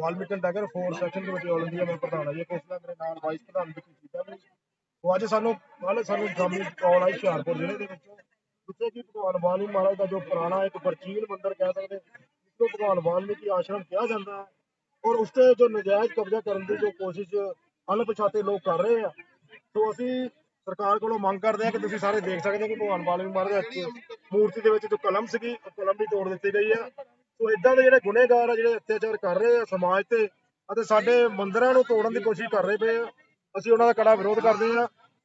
Valmiki Nagar 4 session committee all India ਮੈਂ ਪ੍ਰਧਾਨ ਹਾਂ ਜੀ। ਕੋਸਲਾ ਮੇਰੇ ਨਾਲ ਵਾਈਸ ਪ੍ਰਧਾਨ ਵੀ ਕੀਤਾ ਵੀ। ਉਹ ਅੱਜ ਸਾਨੂੰ ਕੱਲ ਸਾਨੂੰ ਸ਼ਾਮੀ ਕਾਲ ਆਈ ਹੁਸ਼ਿਆਰਪੁਰ ਜ਼ਿਲ੍ਹੇ ਦੇ ਵਿੱਚੋਂ। ਜਿੱਥੇ ਕਿ ਭਗਵਾਨ ਵਾਲਮੀਕੀ ਮਹਾਰਾਜ ਦਾ ਜੋ ਪੁਰਾਣਾ ਇੱਕ ਪ੍ਰਾਚੀਨ ਮੰਦਿਰ ਕਹਿ ਸਕਦੇ ਜਿਸਨੂੰ ਭਗਵਾਨ ਵਾਲਮੀਕੀ ਆਸ਼ਰਮ ਕਿਹਾ ਜਾਂਦਾ ਹੈ। ਔਰ ਉਸ ਤੇ ਜੋ ਨਜਾਇਜ਼ ਕਬਜ਼ਾ ਕਰਨ ਦੀ ਜੋ ਕੋਸ਼ਿਸ਼ ਅਣਪਛਾਤੇ ਲੋਕ ਕਰ ਰਹੇ ਆ, ਸੋ ਅਸੀਂ ਸਰਕਾਰ ਕੋਲੋਂ ਮੰਗ ਕਰਦੇ ਹਾਂ ਕਿ ਤੁਸੀਂ ਸਾਰੇ ਦੇਖ ਸਕਦੇ ਹੋ ਕਿ ਭਗਵਾਨ ਵਾਲਮੀਕੀ ਮਹਾਰਾਜ ਦੀ ਮੂਰਤੀ ਦੇ ਵਿੱਚ ਜੋ ਕਲਮ ਸੀਗੀ, ਉਹ ਕਲਮ ਵੀ ਤੋੜ ਦਿੱਤੀ ਗਈ ਆ। ਸੋ ਇਦਾਂ ਦੇ ਜਿਹੜੇ ਗੁਨੇਗਾਰ ਆ, ਜਿਹੜੇ ਅਤਿਆਚਾਰ ਕਰ ਰਹੇ ਆ ਸਮਾਜ ਤੇ ਅਤੇ ਸਾਡੇ ਮੰਦਿਰਾਂ ਨੂੰ ਤੋੜਨ ਦੀ ਕੋਸ਼ਿਸ਼ ਕਰ ਰਹੇ ਪਏ ਆ, ਅਸੀਂ ਉਹਨਾਂ ਦਾ ਕੜਾ ਵਿਰੋਧ ਕਰਦੇ ਆ।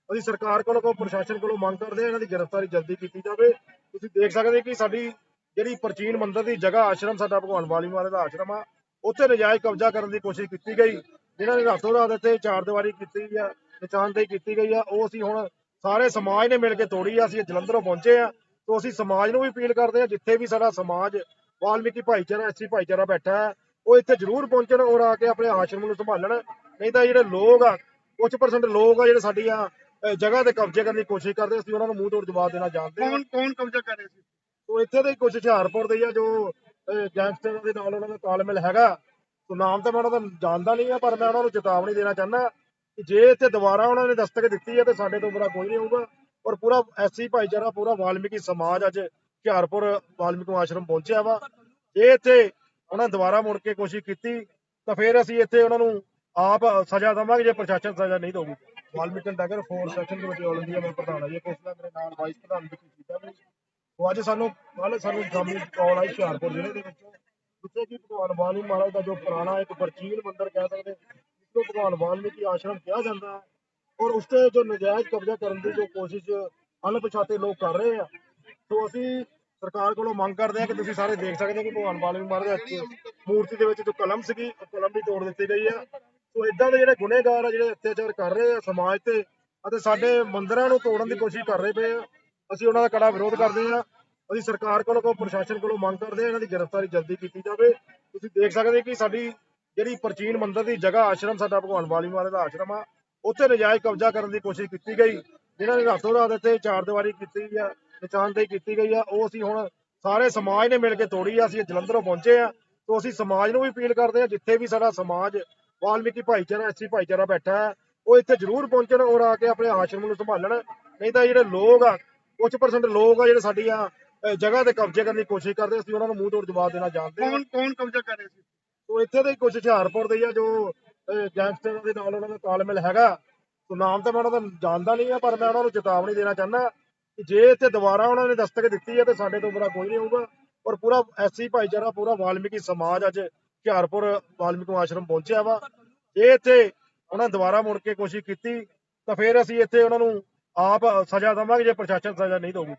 ਅਸੀਂ ਸਰਕਾਰ ਕੋਲੋਂ ਕੋ ਪ੍ਰਸ਼ਾਸਨ ਕੋਲੋਂ ਮੰਗ ਕਰਦੇ ਆ, ਇਹਨਾਂ ਦੀ ਗ੍ਰਿਫਤਾਰੀ ਜਲਦੀ ਕੀਤੀ ਜਾਵੇ। ਤੁਸੀਂ ਦੇਖ ਸਕਦੇ ਕਿ ਸਾਡੀ ਜਿਹੜੀ ਪ੍ਰਾਚੀਨ ਮੰਦਿਰ ਦੀ ਜਗ੍ਹਾ ਆਸ਼ਰਮ, ਸਾਡਾ ਭਗਵਾਨ ਵਾਲੀ ਮਹਾਰਾਜ ਦਾ ਆਸ਼ਰਮ ਆ, ਉੱਥੇ ਨਜਾਇਜ਼ ਕਬਜ਼ਾ ਕਰਨ ਦੀ ਕੋਸ਼ਿਸ਼ ਕੀਤੀ ਗਈ। ਜਿਨ੍ਹਾਂ ਨੇ ਰਾਤੋਂ ਰਾਤ ਇੱਥੇ ਚਾਰ ਦੀਵਾਰੀ ਕੀਤੀ ਆ ਨਿਸ਼ਾਨਦੇਹੀ ਕੀਤੀ ਗਈ ਆ, ਉਹ ਅਸੀਂ ਹੁਣ ਸਾਰੇ ਸਮਾਜ ਨੇ ਮਿਲ ਕੇ ਤੋੜੀ ਆ, ਅਸੀਂ ਜਲੰਧਰੋਂ ਪਹੁੰਚੇ ਆ। ਤੋਂ ਅਸੀਂ ਸਮਾਜ ਨੂੰ ਵੀ ਅਪੀਲ ਕਰਦੇ ਆ, ਜਿੱਥੇ ਵੀ ਸਾਡਾ ਸਮਾਜ ਵਾਲਮੀਕੀ ਭਾਈਚਾਰਾ ਐਸੀ ਭਾਈਚਾਰਾ ਬੈਠਾ ਹੈ। ਉਹ ਇੱਥੇ ਜ਼ਰੂਰ ਪਹੁੰਚਣ ਔਰ ਆ ਕੇ ਆਪਣੇ ਆਸ਼ਰਮ ਨੂੰ ਸੰਭਾਲਣ। ਨਹੀਂ ਤਾਂ ਜਿਹੜੇ ਲੋਕ ਆ ਕੁਝ ਪਰਸੈਂਟ ਲੋਕ ਆ ਜਿਹੜੇ ਸਾਡੀਆਂ ਅਹ, ਜਗ੍ਹਾ ਤੇ ਕਬਜ਼ੇ ਕਰਨ ਦੀ ਕੋਸ਼ਿਸ਼ ਕਰਦੇ ਅਸੀਂ ਉਹਨਾਂ ਨੂੰ ਮੂੰਹ ਤੋੜ ਜਵਾਬ ਦੇਣਾ ਜਾਣਦੇ ਹਾਂ ਕੌਣ ਕੌਣ ਕਬਜ਼ਾ ਕਰ ਰਿਹਾ ਸੀ? ਸੋ ਇੱਥੇ ਦੇ ਕੁਝ ਹੁਸ਼ਿਆਰਪੁਰ ਦੇ ਆ ਜੋ ਗੈਂਗਸਟਰਾਂ ਦੇ ਨਾਲ ਉਹਨਾਂ ਦਾ ਤਾਲਮੇਲ ਹੈਗਾ। ਸੋ ਨਾਮ ਤਾਂ ਮੈਂ ਉਹਨਾਂ ਦਾ ਜਾਣਦਾ ਨਹੀਂ ਆ ਪਰ ਮੈਂ ਉਹਨਾਂ ਨੂੰ ਚੇਤਾਵਨੀ ਦੇਣਾ ਚਾਹੁੰਦਾ ਕਿ ਜੇ ਇੱਥੇ ਦੁਬਾਰਾ ਉਹਨਾਂ ਨੇ ਦਸਤਕ ਦਿੱਤੀ ਹੈ ਤੇ ਸਾਡੇ ਤੋਂ ਬੁਰਾ ਕੋਈ ਨਹੀਂ ਹੋਊਗਾ ਔਰ ਪੂਰਾ ਐਸੀ ਭਾਈਚਾਰਾ ਪੂਰਾ ਵਾਲਮੀਕੀ ਸਮਾਜ ਅੱਜ ਹੁਸ਼ਿਆਰਪੁਰ ਵਾਲਮੀਕੀ ਆਸ਼ਰਮ ਪਹੁੰਚਿਆ ਵਾ। ਜੇ ਇੱਥੇ ਉਹਨਾਂ ਦੁਬਾਰਾ ਮੁੜ ਕੇ ਕੋਸ਼ਿਸ਼ ਕੀਤੀ, ਤਾਂ ਫਿਰ ਅਸੀਂ ਇੱਥੇ ਉਹਨਾਂ ਨੂੰ ਆਪ ਸਜ਼ਾ ਦੇਵਾਂਗੇ, ਜੇ ਪ੍ਰਸ਼ਾਸਨ ਸਜ਼ਾ ਨਹੀਂ ਦੇਊਗੀ। Valmiki Nagar 4 session committee all India ਮੈਂ ਪ੍ਰਧਾਨ ਹਾਂ ਜੀ। ਕੋਸਲਾ ਮੇਰੇ ਨਾਲ ਵਾਈਸ ਪ੍ਰਧਾਨ ਵੀ ਕੀਤਾ ਵੀ। ਉਹ ਅੱਜ ਸਾਨੂੰ ਕੱਲ ਸਾਨੂੰ ਸ਼ਾਮੀ ਕਾਲ ਆਈ ਹੁਸ਼ਿਆਰਪੁਰ ਜ਼ਿਲ੍ਹੇ ਦੇ ਵਿੱਚੋਂ। ਜਿੱਥੇ ਕਿ ਭਗਵਾਨ ਵਾਲਮੀਕੀ ਮਹਾਰਾਜ ਦਾ ਜੋ ਪੁਰਾਣਾ ਇੱਕ ਪ੍ਰਾਚੀਨ ਮੰਦਿਰ ਕਹਿ ਸਕਦੇ ਜਿਸਨੂੰ ਭਗਵਾਨ ਵਾਲਮੀਕੀ ਆਸ਼ਰਮ ਕਿਹਾ ਜਾਂਦਾ ਹੈ। ਔਰ ਉਸ ਤੇ ਜੋ ਨਜਾਇਜ਼ ਕਬਜ਼ਾ ਕਰਨ ਦੀ ਜੋ ਕੋਸ਼ਿਸ਼ ਅਣਪਛਾਤੇ ਲੋਕ ਕਰ ਰਹੇ ਆ ਸੋ ਅਸੀਂ ਸਰਕਾਰ ਕੋਲੋਂ ਮੰਗ ਕਰਦੇ ਹਾਂ ਕਿ ਤੁਸੀਂ ਸਾਰੇ ਦੇਖ ਸਕਦੇ ਹੋ ਕਿ ਭਗਵਾਨ ਵਾਲਮੀਕੀ ਮਹਾਰਾਜ ਦੀ ਮੂਰਤੀ ਦੇ ਵਿੱਚ ਜੋ ਕਲਮ ਸੀਗੀ, ਉਹ ਕਲਮ ਵੀ ਤੋੜ ਦਿੱਤੀ ਗਈ ਆ। ਸੋ ਇਦਾਂ ਦੇ ਜਿਹੜੇ ਗੁਨੇਗਾਰ ਆ, ਜਿਹੜੇ ਅਤਿਆਚਾਰ ਕਰ ਰਹੇ ਆ ਸਮਾਜ ਤੇ ਅਤੇ ਸਾਡੇ ਮੰਦਿਰਾਂ ਨੂੰ ਤੋੜਨ ਦੀ ਕੋਸ਼ਿਸ਼ ਕਰ ਰਹੇ ਪਏ ਆ, ਅਸੀਂ ਉਹਨਾਂ ਦਾ ਕੜਾ ਵਿਰੋਧ ਕਰਦੇ ਆ ਅਸੀਂ ਸਰਕਾਰ ਕੋਲੋਂ ਕੋ ਪ੍ਰਸ਼ਾਸਨ ਕੋਲੋਂ ਮੰਗ ਕਰਦੇ ਆ ਇਹਨਾਂ ਦੀ ਗ੍ਰਿਫਤਾਰੀ ਜਲਦੀ ਕੀਤੀ ਜਾਵੇ। ਤੁਸੀਂ ਦੇਖ ਸਕਦੇ ਕਿ ਸਾਡੀ ਜਿਹੜੀ ਪ੍ਰਾਚੀਨ ਮੰਦਿਰ ਦੀ ਜਗ੍ਹਾ ਆਸ਼ਰਮ, ਸਾਡਾ ਭਗਵਾਨ ਵਾਲੀ ਮਹਾਰਾਜ ਦਾ ਆਸ਼ਰਮ ਆ। ਉੱਥੇ ਨਜਾਇਜ਼ ਕਬਜ਼ਾ ਕਰਨ ਦੀ ਕੋਸ਼ਿਸ਼ ਕੀਤੀ ਗਈ। ਜਿਨ੍ਹਾਂ ਨੇ ਰਾਤੋਂ ਰਾਤ ਇੱਥੇ ਚਾਰ ਦੀਵਾਰੀ ਕੀਤੀ ਆ ਨਿਸ਼ਾਨਦੇਹੀ ਕੀਤੀ ਗਈ ਆ ਉਹ ਅਸੀਂ ਹੁਣ ਸਾਰੇ ਸਮਾਜ ਨੇ ਮਿਲ ਕੇ ਤੋੜੀ ਆ ਅਸੀਂ ਜਲੰਧਰੋਂ ਪਹੁੰਚੇ ਆ ਤੋਂ ਅਸੀਂ ਸਮਾਜ ਨੂੰ ਵੀ ਅਪੀਲ ਕਰਦੇ ਆ ਜਿੱਥੇ ਵੀ ਸਾਡਾ ਸਮਾਜ ਵਾਲਮੀਕੀ ਭਾਈਚਾਰਾ ਐਸੀ ਭਾਈਚਾਰਾ ਬੈਠਾ ਹੈ ਉਹ ਇੱਥੇ ਜ਼ਰੂਰ ਪਹੁੰਚਣ ਔਰ ਆ ਕੇ ਆਪਣੇ ਆਸ਼ਰਮ ਨੂੰ ਸੰਭਾਲਣ ਨਹੀਂ ਤਾਂ ਜਿਹੜੇ ਲੋਕ ਆ ਕੁਝ ਪਰਸੈਂਟ ਲੋਕ ਆ ਜਿਹੜੇ ਸਾਡੀਆਂ ਅਹ, ਜਗ੍ਹਾ ਤੇ ਕਬਜ਼ੇ ਕਰਨ ਦੀ ਕੋਸ਼ਿਸ਼ ਕਰਦੇ ਅਸੀਂ ਉਹਨਾਂ ਨੂੰ ਮੂੰਹ ਤੋੜ ਜਵਾਬ ਦੇਣਾ ਜਾਣਦੇ ਹਾਂ ਕੌਣ ਕੌਣ ਕਬਜ਼ਾ ਕਰ ਰਿਹਾ ਸੀ? ਸੋ ਇੱਥੇ ਦੇ ਕੁਝ ਹੁਸ਼ਿਆਰਪੁਰ ਦੇ ਆ ਜੋ ਗੈਂਗਸਟਰਾਂ ਦੇ ਨਾਲ ਉਹਨਾਂ ਦਾ ਤਾਲਮੇਲ ਹੈਗਾ ਸੋ ਨਾਮ ਤਾਂ ਮੈਂ ਉਹਨਾਂ ਦਾ ਜਾਣਦਾ ਨਹੀਂ ਆ ਪਰ ਮੈਂ ਉਹਨਾਂ ਨੂੰ ਚੇਤਾਵਨੀ ਦੇਣਾ ਚਾਹੁੰਦਾ ਜੇ ਇੱਥੇ ਦੁਬਾਰਾ ਉਹਨਾਂ ਨੇ ਦਸਤਕ ਦਿੱਤੀ ਹੈ ਤੇ ਸਾਡੇ ਤੋਂ ਬੁਰਾ ਕੋਈ ਨਹੀਂ ਹੋਊਗਾ ਔਰ ਪੂਰਾ ਐਸੀ ਭਾਈਚਾਰਾ, ਪੂਰਾ ਵਾਲਮੀਕੀ ਸਮਾਜ ਅੱਜ ਹੁਸ਼ਿਆਰਪੁਰ ਵਾਲਮੀਕੀ ਆਸ਼ਰਮ ਪਹੁੰਚਿਆ ਵਾ। ਜੇ ਇੱਥੇ ਉਹਨਾਂ ਦੁਬਾਰਾ ਮੁੜ ਕੇ ਕੋਸ਼ਿਸ਼ ਕੀਤੀ, ਤਾਂ ਫਿਰ ਅਸੀਂ ਇੱਥੇ ਉਹਨਾਂ ਨੂੰ ਆਪ ਸਜ਼ਾ ਦੇਵਾਂਗੇ, ਜੇ ਪ੍ਰਸ਼ਾਸਨ ਸਜ਼ਾ ਨਹੀਂ ਦੇਊਗੀ।